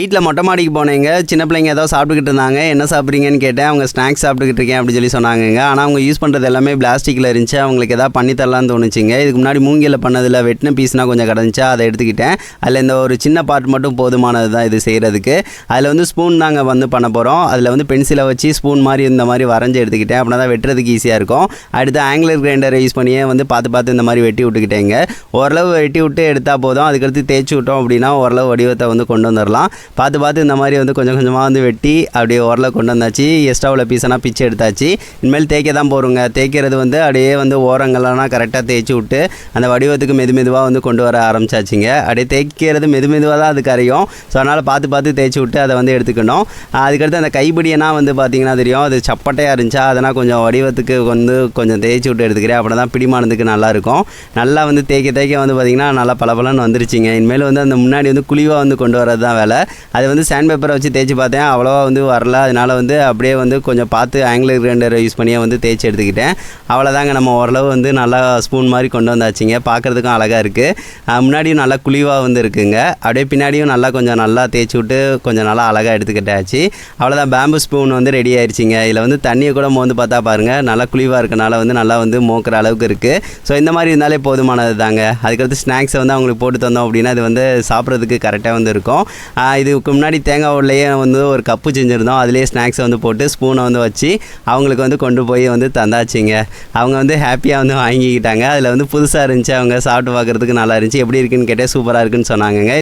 வீட்டில் மொட்டை மாடிக்கு போனேங்க. சின்ன பிள்ளைங்க ஏதோ சாப்பிட்டுக்கிட்டு இருந்தாங்க. என்ன சாப்பிட்றீங்கன்னு கேட்டேன். அவங்க ஸ்நாக்ஸ் சாப்பிட்டுக்கிட்டு இருக்கேன் அப்படின்னு சொல்லி சொன்னாங்கங்க. ஆனால் அவங்க யூஸ் பண்ணுறது எல்லாமே பிளாஸ்டிக்கில் இருந்துச்சு. அவங்களுக்கு எதாவது பண்ணி தரலாம்னு தோணுச்சுங்க. இதுக்கு முன்னாடி மூங்கில் பண்ணதில் வெட்டின பீஸ்னால் கொஞ்சம் கிடந்துச்சு. அதை எடுத்துக்கிட்டேன். அதில் இந்த ஒரு சின்ன பார்ட் மட்டும் போதுமானது தான் இது செய்கிறதுக்கு அதில் வந்து ஸ்பூன் தாங்க வந்து பண்ண போகிறோம் அதில் வந்து பென்சிலை வச்சு ஸ்பூன் மாதிரி இந்த மாதிரி வரைஞ்சி எடுத்துக்கிட்டேன். அப்படின்னா தான் வெட்டுறதுக்கு ஈஸியாக இருக்கும். அடுத்து ஆங்கிலர் கிரைண்டரை யூஸ் பண்ணியே வந்து பார்த்து பார்த்து இந்த மாதிரி வெட்டி விட்டுக்கிட்டேங்க. ஓரளவு வெட்டி விட்டு எடுத்தால் போதும். அதுக்கடுத்து தேய்ச்சி விட்டோம் அப்படின்னா ஓரளவு வடிவத்தை வந்து கொண்டு வந்துடலாம் பார்த்து பார்த்து இந்த மாதிரி வந்து கொஞ்சம் கொஞ்சமாக வந்து வெட்டி அப்படியே ஓரளவு கொண்டு வந்தாச்சு. எக்ஸ்ட்ராவில் உள்ள பீஸெல்லாம் பிச்சு எடுத்தாச்சு. இனிமேல் தேய்க்க தான் போகிறோங்க தேய்க்கிறது வந்து அப்படியே வந்து ஓரங்கள்லாம் கரெக்டாக தேய்ச்சி விட்டு அந்த வடிவத்துக்கு மெது மெதுவாக வந்து கொண்டு வர ஆரம்பிச்சாச்சுங்க. அப்படியே தேய்க்கிறது மெது மெதுவாக தான் அது கரையும் ஸோ அதனால் பார்த்து பார்த்து தேய்ச்சி விட்டு அதை வந்து எடுத்துக்கணும். அதுக்கடுத்து அந்த கைப்பிடியெல்லாம் வந்து பார்த்தீங்கன்னா தெரியும். அது சப்பட்டையாக இருந்துச்சா அதனால் கொஞ்சம் வடிவத்துக்கு வந்து கொஞ்சம் தேய்ச்சி விட்டு எடுத்துக்கிறேன். அப்படி தான் பிடிமானதுக்கு நல்லாயிருக்கும் நல்லா வந்து தேய்க்க தேய்க்க வந்து பார்த்திங்கன்னா நல்லா பளபளன்னு வந்துருச்சுங்க. இனிமேல் வந்து அந்த முன்னாடி வந்து குழிவாக வந்து கொண்டு வரது தான் வேலை. அது வந்து சாண்ட் பேப்பரை வச்சு தேய்ச்சி பார்த்தேன். அவ்வளோவா வந்து வரல. அதனால் வந்து அப்படியே வந்து கொஞ்சம் பார்த்து ஆங்கிலர் கிரைண்டரை யூஸ் பண்ணியே வந்து தேய்ச்சி எடுத்துக்கிட்டேன். அவ்வளோதாங்க நம்ம ஓரளவு வந்து நல்லா ஸ்பூன் மாதிரி கொண்டு வந்தாச்சுங்க. பார்க்குறதுக்கும் அழகாக இருக்குது முன்னாடியும் நல்லா குழிவாக வந்து இருக்குங்க. அப்படியே பின்னாடியும் நல்லா கொஞ்சம் நல்லா தேய்ச்சி விட்டு கொஞ்சம் நல்லா அழகாக எடுத்துக்கிட்டாச்சு. அவ்வளோதான் பேம்பு ஸ்பூன் வந்து ரெடி ஆயிடுச்சிங்க இதில் வந்து தண்ணியை கூட மோந்து பார்த்தா பாருங்கள் நல்லா குழிவாக இருக்கனால வந்து நல்லா வந்து மோக்கிற அளவுக்கு இருக்குது ஸோ இந்த மாதிரி இருந்தாலே போதுமானது தாங்க அதுக்கடுத்து ஸ்நாக்ஸை வந்து அவங்களுக்கு போட்டு தந்தோம் அப்படின்னா அது வந்து சாப்பிட்றதுக்கு கரெக்டாக வந்து இருக்கும். இது இதுக்கு முன்னாடி தேங்காய் உள்ளேயே வந்து ஒரு கப்பு செஞ்சுருந்தோம். அதுலேயே ஸ்நாக்ஸை வந்து போட்டு ஸ்பூனை வந்து வச்சு அவங்களுக்கு வந்து கொண்டு போய் வந்து தந்தாச்சுங்க. அவங்க வந்து ஹாப்பியாக வந்து வாங்கிக்கிட்டாங்க. அதில் வந்து புதுசாக இருந்துச்சு. அவங்க சாப்பிட்டு பார்க்குறதுக்கு நல்லா இருந்துச்சு. எப்படி இருக்குன்னு கேட்டால் சூப்பராக இருக்குன்னு சொன்னாங்கங்க.